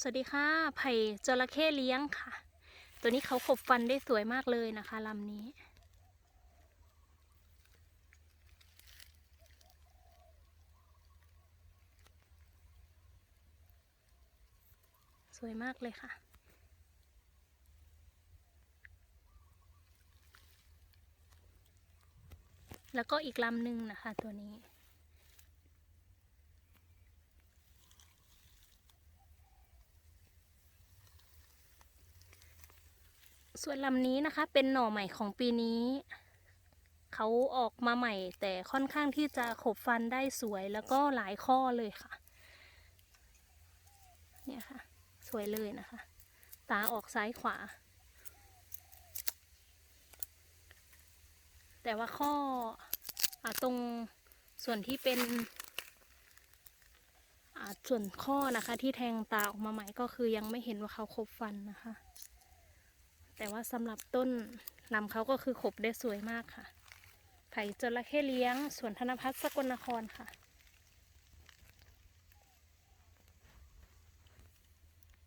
สวัสดีค่ะไผ่จระเข้เลี้ยงค่ะ ตัวนี้เขาขบฟันได้สวยมากเลยนะคะลำนี้สวยมากเลยค่ะ แล้วก็อีกลำหนึ่งนะคะตัวนี้ ส่วนลำนี้นะคะ เป็นหน่อใหม่ของปีนี้ เขาออกมาใหม่ แต่ค่อนข้างที่จะขบฟันได้สวยแล้วก็หลายข้อเลยค่ะ เนี่ยค่ะ สวยเลยนะคะ ตาออกซ้ายขวา แต่ว่าข้ออตรงส่วนที่เป็นส่วนข้อนะคะที่แทงตาออกมาใหม่ก็คือยังไม่เห็นว่าเขาครบฟันนะคะ แต่ว่าสำหรับต้นลำเขาก็คือขบได้สวยมากค่ะ ไผ่จระเข้เลี้ยงสวนธนพัฒน์สกลนครค่ะ